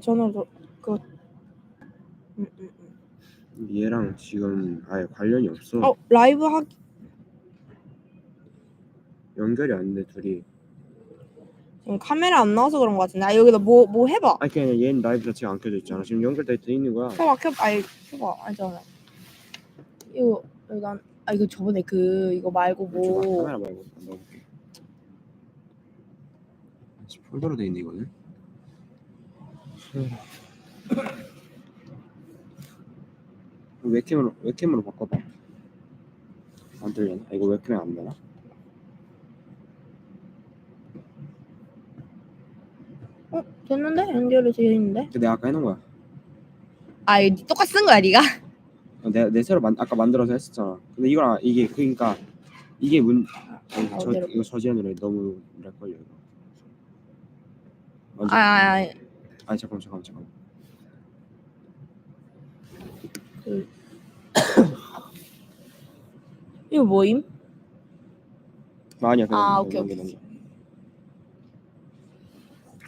전화로 그 음, 음, 음. 얘랑 지금 아예 관련이 없어. 어 라이브 하 연결이 안 돼 둘이. 지금 카메라 안 나와서 그런 거 같은데 아 여기다 뭐 뭐 해봐 아니 그냥 얘는 라이브 자체가 안 켜져 있잖아. 지금 연결돼 있는 거야. 켜봐 켜봐 아이 켜봐 아니 잠깐 이거 이거 난 아 이거 저번에 그 이거 말고 뭐 카메라 말고 넣어볼게. 지금 폴더로 돼 있네 이거는. 웹캠으로 웹캠으로 바꿔봐. 안 들려나? 아, 이거 웹캠이 안 되나? 어 됐는데 연결이 되어 있는데 근데 내가 아까 해놓은 거야. 아 이거 똑같이 쓴 거야 네가 어, 내가 내 새로 만, 아까 만들어서 했었잖아. 근데 이거랑 이게 그러니까 이게 문 아니, 저 어디로? 이거 저지하느라 너무 렉 걸려 이거. 완전- 아, 아, 아 아니 잠깐 잠깐 잠깐. 이거 뭐임 아니야 그냥 아, 오케이, 넘겨, 오케이. 넘겨.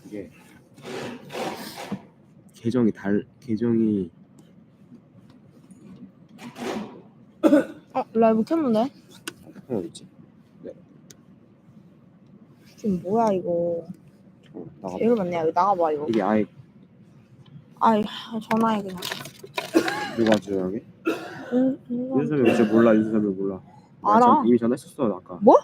이게 계정이 달 계정이 어 라이브 켰는데 어 있지. 지금 뭐야 이거 어, 나가. 제일 많네 여기 나가봐 이거 이게 아예 아이 전화해 그냥 누가 조용하게? 응, 응. 윤수섭이 진짜 몰라 윤수섭이 몰라. 나 알아. 전- 이미 전화했었어 나 아까. 뭐?